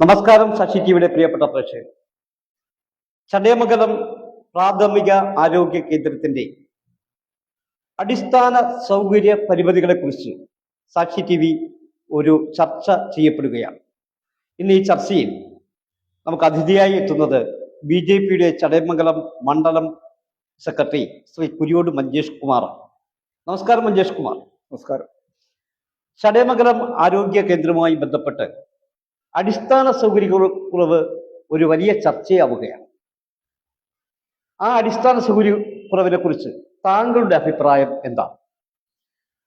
നമസ്കാരം ശശി ടിവിയുടെ പ്രിയപ്പെട്ട പ്രേക്ഷകർ. ചടയമംഗലം പ്രാഥമിക ആരോഗ്യ കേന്ദ്രത്തിന്റെ അടിസ്ഥാന സൗകര്യ പരിമിതികളെ കുറിച്ച് സാക്ഷി ടി വി ഒരു ചർച്ച ചെയ്യപ്പെടുകയാണ്. ഇന്ന് ഈ ചർച്ചയിൽ നമുക്ക് അതിഥിയായി എത്തുന്നത് ബി ജെ പിയുടെ ചടയമംഗലം മണ്ഡലം സെക്രട്ടറി ശ്രീ കുരിയോട് മഞ്ജേഷ് കുമാർ നമസ്കാരം മഞ്ജേഷ് കുമാർ. നമസ്കാരം. ചടയമംഗലം ആരോഗ്യ കേന്ദ്രവുമായി ബന്ധപ്പെട്ട് അടിസ്ഥാന സൗകര്യക്കുറവ് ഒരു വലിയ ചർച്ചയാവുകയാണ്. ആ അടിസ്ഥാന സൗകര്യക്കുറവിനെ കുറിച്ച് താങ്കളുടെ അഭിപ്രായം എന്താണ്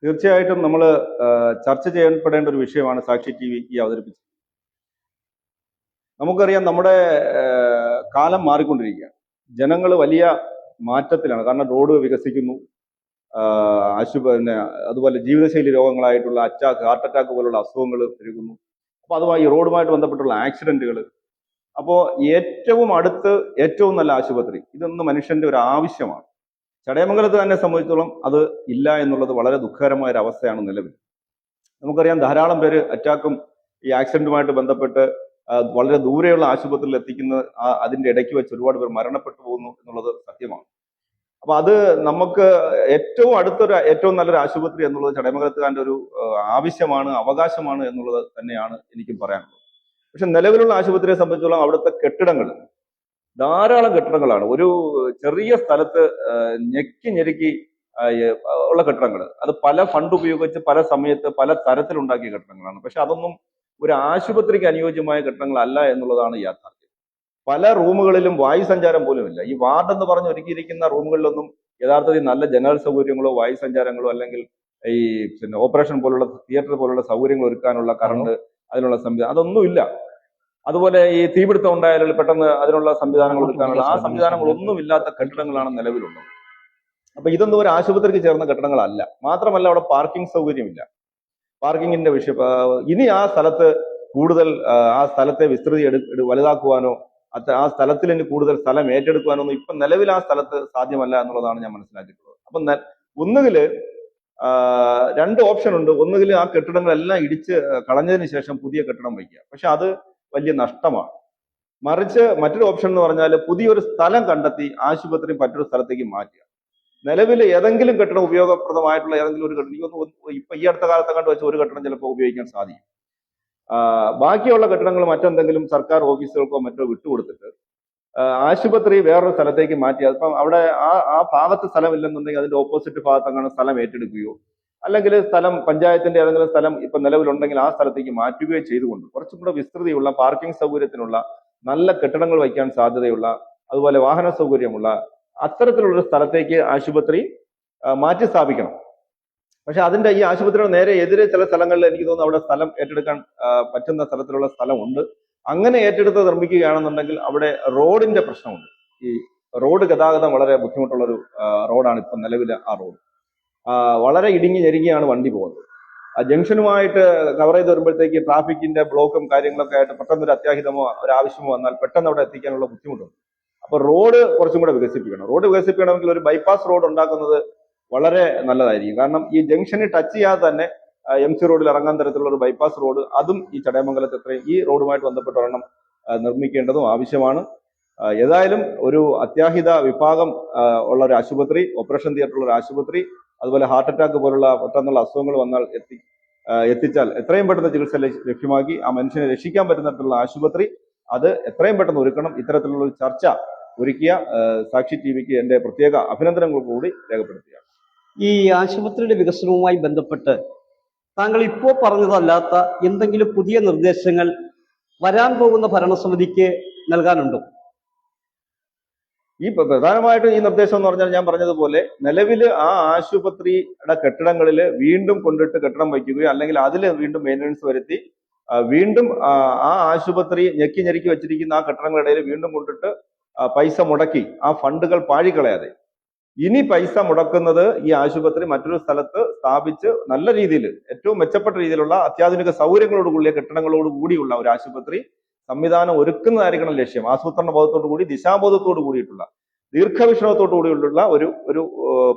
തീർച്ചയായിട്ടും നമ്മൾ ചർച്ച ചെയ്യപ്പെടേണ്ട ഒരു വിഷയമാണ് സാക്ഷി ടി വി ഈ അവതരിപ്പിച്ചത്. നമുക്കറിയാം നമ്മുടെ കാലം മാറിക്കൊണ്ടിരിക്കുകയാണ്. ജനങ്ങൾ വലിയ മാറ്റത്തിലാണ്. കാരണം റോഡ് വികസിക്കുന്നു. അശുഭ പിന്നെ അതുപോലെ ജീവിതശൈലി രോഗങ്ങളായിട്ടുള്ള അറ്റാക്ക് ഹാർട്ട് അറ്റാക്ക് പോലുള്ള അസുഖങ്ങൾ പെരുകുന്നു. അപ്പോൾ അതുമായി റോഡുമായിട്ട് ബന്ധപ്പെട്ടുള്ള ആക്സിഡന്റുകൾ അപ്പോൾ ഏറ്റവും അടുത്ത് ഏറ്റവും നല്ല ആശുപത്രി ഇതൊന്നും മനുഷ്യന്റെ ഒരു ആവശ്യമാണ്. ചടയമംഗലത്ത് തന്നെ സംബന്ധിച്ചോളം അത് ഇല്ല എന്നുള്ളത് വളരെ ദുഃഖകരമായ ഒരു അവസ്ഥയാണ് നിലവിൽ. നമുക്കറിയാം ധാരാളം പേര് അറ്റാക്കും ഈ ആക്സിഡന്റുമായിട്ട് ബന്ധപ്പെട്ട് വളരെ ദൂരെയുള്ള ആശുപത്രിയിൽ എത്തിക്കുന്ന അതിന്റെ ഇടയ്ക്ക് വെച്ച് ഒരുപാട് പേർ മരണപ്പെട്ടു പോകുന്നു എന്നുള്ളത് സത്യമാണ്. അപ്പൊ അത് നമുക്ക് ഏറ്റവും അടുത്തൊരു ഏറ്റവും നല്ലൊരു ആശുപത്രി എന്നുള്ളത് ചടയമംഗലത്തുകാരന്റെ ഒരു ആവശ്യമാണ് അവകാശമാണ് എന്നുള്ളത് തന്നെയാണ് എനിക്കും പറയാനുള്ളത്. പക്ഷെ നിലവിലുള്ള ആശുപത്രിയെ സംബന്ധിച്ചോളം അവിടുത്തെ കെട്ടിടങ്ങൾ ധാരാളം കെട്ടിടങ്ങളാണ്. ഒരു ചെറിയ സ്ഥലത്ത് ഞെക്കി ഞെരുക്കി ഉള്ള കെട്ടിടങ്ങൾ. അത് പല ഫണ്ട് ഉപയോഗിച്ച് പല സമയത്ത് പല തരത്തിലുണ്ടാക്കിയ കെട്ടിടങ്ങളാണ്. പക്ഷെ അതൊന്നും ഒരു ആശുപത്രിക്ക് അനുയോജ്യമായ കെട്ടിടങ്ങളല്ല എന്നുള്ളതാണ് യാഥാർത്ഥ്യം. പല റൂമുകളിലും വായു സഞ്ചാരം പോലും ഇല്ല ഈ വാർഡ് എന്ന് പറഞ്ഞ് ഒരുക്കിയിരിക്കുന്ന റൂമുകളിലൊന്നും യഥാർത്ഥത്തിൽ നല്ല ജനറൽ സൗകര്യങ്ങളോ വായു സഞ്ചാരങ്ങളോ അല്ലെങ്കിൽ ഈ പിന്നെ ഓപ്പറേഷൻ പോലുള്ള തിയേറ്റർ പോലുള്ള സൗകര്യങ്ങൾ ഒരുക്കാനുള്ള കറണ്ട് അതിനുള്ള സംവിധാനം അതൊന്നും ഇല്ല. അതുപോലെ ഈ തീപിടുത്തം ഉണ്ടായാലും പെട്ടെന്ന് അതിനുള്ള സംവിധാനങ്ങൾ ഒരുക്കാനുള്ള ആ സംവിധാനങ്ങളൊന്നും ഇല്ലാത്ത കെട്ടിടങ്ങളാണ് നിലവിലുള്ളത്. അപ്പൊ ഇതൊന്നും ഒരു ആശുപത്രിക്ക് ചേർന്ന കെട്ടിടങ്ങളല്ല. മാത്രമല്ല അവിടെ പാർക്കിംഗ് സൗകര്യമില്ല. പാർക്കിങ്ങിന്റെ വിഷയം ഇനി ആ സ്ഥലത്ത് കൂടുതൽ ആ, സ്ഥലത്തെ വിസ്തൃതി എടു വലുതാക്കുവാനോ ആ സ്ഥലത്തിൽ ഇനി കൂടുതൽ സ്ഥലം ഏറ്റെടുക്കുവാനൊന്നും ഇപ്പം നിലവിൽ ആ സ്ഥലത്ത് സാധ്യമല്ല എന്നുള്ളതാണ് ഞാൻ മനസ്സിലാക്കിയിട്ടുള്ളത്. അപ്പൊ ഒന്നുകിൽ രണ്ട് ഓപ്ഷൻ ഉണ്ട്. ഒന്നുകിൽ ആ കെട്ടിടങ്ങളെല്ലാം ഇടിച്ച് കളഞ്ഞതിന് ശേഷം പുതിയ കെട്ടിടം വയ്ക്കുക. പക്ഷെ അത് വലിയ നഷ്ടമാണ്. മറിച്ച് മറ്റൊരു ഓപ്ഷൻ എന്ന് പറഞ്ഞാൽ പുതിയൊരു സ്ഥലം കണ്ടെത്തി ആശുപത്രി മറ്റൊരു സ്ഥലത്തേക്ക് മാറ്റുക. നിലവിൽ ഏതെങ്കിലും കെട്ടിടം ഉപയോഗപ്രദമായിട്ടുള്ള ഏതെങ്കിലും ഒരു കെട്ടിടം ഇപ്പൊ ഈ അടുത്ത കാലത്തെ കണ്ട് വെച്ച ഒരു കെട്ടിടം ചിലപ്പോൾ ഉപയോഗിക്കാൻ സാധിക്കും. ബാക്കിയുള്ള കെട്ടിടങ്ങൾ മറ്റെന്തെങ്കിലും സർക്കാർ ഓഫീസുകൾക്കോ മറ്റോ വിട്ടുകൊടുത്തിട്ട് ആശുപത്രി വേറൊരു സ്ഥലത്തേക്ക് മാറ്റി. അപ്പം അവിടെ ആ ആ ഭാഗത്ത് സ്ഥലമില്ലെന്നുണ്ടെങ്കിൽ അതിന്റെ ഓപ്പോസിറ്റ് ഭാഗത്ത് അങ്ങനെ സ്ഥലം ഏറ്റെടുക്കുകയോ അല്ലെങ്കിൽ സ്ഥലം പഞ്ചായത്തിന്റെ ഏതെങ്കിലും സ്ഥലം ഇപ്പൊ നിലവിലുണ്ടെങ്കിൽ ആ സ്ഥലത്തേക്ക് മാറ്റുകയോ ചെയ്തുകൊണ്ട് കുറച്ചും കൂടെ വിസ്തൃതിയുള്ള പാർക്കിംഗ് സൗകര്യത്തിനുള്ള നല്ല കെട്ടിടങ്ങൾ വയ്ക്കാൻ സാധ്യതയുള്ള അതുപോലെ വാഹന സൗകര്യമുള്ള അത്തരത്തിലുള്ള സ്ഥലത്തേക്ക് ആശുപത്രി മാറ്റി സ്ഥാപിക്കണം പക്ഷെ അതിന്റെ ഈ ആശുപത്രിയുടെ നേരെ എതിരെ ചില സ്ഥലങ്ങളിൽ എനിക്ക് തോന്നുന്നു അവിടെ സ്ഥലം ഏറ്റെടുക്കാൻ പറ്റുന്ന തരത്തിലുള്ള സ്ഥലമുണ്ട്. അങ്ങനെ ഏറ്റെടുത്ത് നിർമ്മിക്കുകയാണെന്നുണ്ടെങ്കിൽ അവിടെ റോഡിന്റെ പ്രശ്നമുണ്ട്. ഈ റോഡ് ഗതാഗതം വളരെ ബുദ്ധിമുട്ടുള്ള ഒരു റോഡാണ് ഇപ്പം നിലവിലെ ആ റോഡ്. വളരെ ഇടുങ്ങി ഞെരുങ്ങിയാണ് വണ്ടി പോകുന്നത്. ആ ജംഗ്ഷനുമായിട്ട് കവർ ചെയ്ത് വരുമ്പോഴത്തേക്ക് ട്രാഫിക്കിന്റെ ബ്ലോക്കും കാര്യങ്ങളൊക്കെ ആയിട്ട് പെട്ടെന്ന് ഒരു അത്യാഹിതമോ ഒരു ആവശ്യമോ വന്നാൽ പെട്ടെന്ന് അവിടെ എത്തിക്കാനുള്ള ബുദ്ധിമുട്ടുണ്ട്. അപ്പൊ റോഡ് കുറച്ചും കൂടെ വികസിപ്പിക്കണം. റോഡ് വികസിപ്പിക്കണമെങ്കിൽ ഒരു ബൈപ്പാസ് റോഡ് ഉണ്ടാക്കുന്നത് വളരെ നല്ലതായിരിക്കും. കാരണം ഈ ജംഗ്ഷന് ടച്ച് ചെയ്യാതെ തന്നെ എം സി റോഡിൽ ഇറങ്ങാൻ തരത്തിലുള്ള ഒരു ബൈപ്പാസ് റോഡ് അതും ഈ ചടയമംഗലത്ത് എത്രയും ഈ റോഡുമായിട്ട് ബന്ധപ്പെട്ട ഒരെണ്ണം നിർമ്മിക്കേണ്ടതും ആവശ്യമാണ്. ഏതായാലും ഒരു അത്യാഹിത വിഭാഗം ഉള്ള ഒരു ആശുപത്രി ഓപ്പറേഷൻ തിയേറ്ററുള്ള ഒരു ആശുപത്രി അതുപോലെ ഹാർട്ട് അറ്റാക്ക് പോലുള്ള പെട്ടെന്നുള്ള അസുഖങ്ങൾ വന്നാൽ എത്തി എത്തിച്ചാൽ എത്രയും പെട്ടെന്ന് ചികിത്സ ലഭ്യ- ലഭ്യമാക്കി ആ മനുഷ്യനെ രക്ഷിക്കാൻ പറ്റുന്ന തരത്തിലുള്ള ആശുപത്രി അത് എത്രയും പെട്ടെന്ന് ഒരുക്കണം. ഇത്തരത്തിലുള്ള ഒരു ചർച്ച ഒരുക്കിയ സാക്ഷി ടി വിക്ക് എന്റെ പ്രത്യേക അഭിനന്ദനങ്ങൾ കൂടി രേഖപ്പെടുത്തുക ഈ ആശുപത്രിയുടെ വികസനവുമായി ബന്ധപ്പെട്ട് താങ്കൾ ഇപ്പോൾ പറഞ്ഞതല്ലാത്ത എന്തെങ്കിലും പുതിയ നിർദ്ദേശങ്ങൾ വരാൻ പോകുന്ന ഭരണസമിതിക്ക് നൽകാനുണ്ടോ? ഈ പ്ര- പ്രധാനമായിട്ടും ഈ നിർദ്ദേശം എന്ന് പറഞ്ഞാൽ ഞാൻ പറഞ്ഞതുപോലെ നിലവിൽ ആ ആശുപത്രിയുടെ കെട്ടിടങ്ങളിൽ വീണ്ടും കൊണ്ടിട്ട് കെട്ടിടം വയ്ക്കുകയോ അല്ലെങ്കിൽ അതിൽ വീണ്ടും മെയിന്റനൻസ് വരുത്തി വീണ്ടും ആ ആശുപത്രി ഞെക്കി ഞെരുക്കി വെച്ചിരിക്കുന്ന ആ കെട്ടിടങ്ങളുടെ ഇടയിൽ വീണ്ടും കൊണ്ടിട്ട് പൈസ മുടക്കി ആ ഫണ്ടുകൾ പാഴിക്കളയാതെ. ഇനി പൈസ മുടക്കുന്നത് ഈ ആശുപത്രി മറ്റൊരു സ്ഥലത്ത് സ്ഥാപിച്ച് നല്ല രീതിയിൽ ഏറ്റവും മെച്ചപ്പെട്ട രീതിയിലുള്ള അത്യാധുനിക സൗകര്യങ്ങളോട് കൂടിയ കെട്ടിടങ്ങളോട് കൂടിയുള്ള ഒരു ആശുപത്രി സംവിധാനം ഒരുക്കുന്നതായിരിക്കണം ലക്ഷ്യം. ആസൂത്രണ ബോധത്തോടു കൂടി ദിശാബോധത്തോടു കൂടിയിട്ടുള്ള ദീർഘവീക്ഷണത്തോടു കൂടിയുള്ള ഒരു ഒരു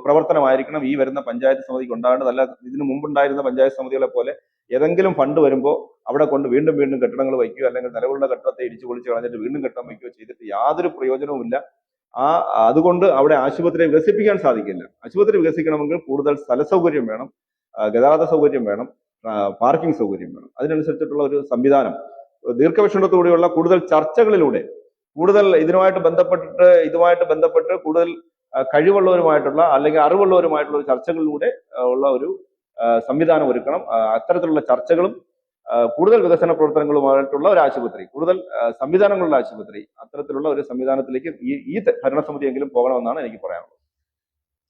പ്രവർത്തനമായിരിക്കണം ഈ വരുന്ന പഞ്ചായത്ത് സമിതിക്ക് ഉണ്ടാകേണ്ടത്. അല്ല ഇതിനു മുമ്പുണ്ടായിരുന്ന പഞ്ചായത്ത് സമിതികളെ പോലെ ഏതെങ്കിലും ഫണ്ട് വരുമ്പോൾ അവിടെ കൊണ്ട് വീണ്ടും വീണ്ടും കെട്ടിടങ്ങൾ വയ്ക്കുകയോ അല്ലെങ്കിൽ നിലവിലുള്ള കെട്ടിടത്തെ ഇടിച്ചു പൊളിച്ച് കളഞ്ഞിട്ട് വീണ്ടും കെട്ടിടം വയ്ക്കുകയോ ചെയ്തിട്ട് യാതൊരു പ്രയോജനവുമില്ല. ആ അതുകൊണ്ട് അവിടെ ആശുപത്രി വികസിപ്പിക്കാൻ സാധിക്കില്ല. ആശുപത്രി വികസിക്കണമെങ്കിൽ കൂടുതൽ സ്ഥല സൗകര്യം വേണം ഗതാഗത സൗകര്യം വേണം പാർക്കിംഗ് സൗകര്യം വേണം. അതിനനുസരിച്ചിട്ടുള്ള ഒരു സംവിധാനം. ദീർഘവീക്ഷണത്തോടെയുള്ള കൂടുതൽ ചർച്ചകളിലൂടെ കൂടുതൽ ഇതിനുമായിട്ട് ബന്ധപ്പെട്ടിട്ട് ഇതുമായിട്ട് ബന്ധപ്പെട്ട് കൂടുതൽ കഴിവുള്ളവരുമായിട്ടുള്ള അല്ലെങ്കിൽ അറിവുള്ളവരുമായിട്ടുള്ള ചർച്ചകളിലൂടെ ഉള്ള ഒരു സംവിധാനം ഒരുക്കണം. അത്തരത്തിലുള്ള ചർച്ചകളും കൂടുതൽ വികസന പ്രവർത്തനങ്ങളുമായിട്ടുള്ള ഒരു ആശുപത്രി കൂടുതൽ സംവിധാനങ്ങളുള്ള ആശുപത്രി അത്തരത്തിലുള്ള ഒരു സംവിധാനത്തിലേക്ക് ഈ ഈ ഭരണസമിതിയെങ്കിലും പോകണമെന്നാണ് എനിക്ക് പറയാനുള്ളത്.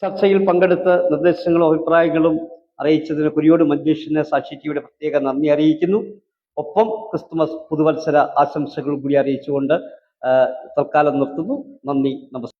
ചർച്ചയിൽ പങ്കെടുത്ത് നിർദ്ദേശങ്ങളും അഭിപ്രായങ്ങളും അറിയിച്ചതിന് കുരിയോട് മഞ്ജേഷിന് സാക്ഷിക്കിയുടെ പ്രത്യേക നന്ദി അറിയിക്കുന്നു. ഒപ്പം ക്രിസ്തുമസ് പുതുവത്സര ആശംസകൾ കൂടി അറിയിച്ചുകൊണ്ട് തൽക്കാലം നിർത്തുന്നു. നന്ദി നമസ്കാരം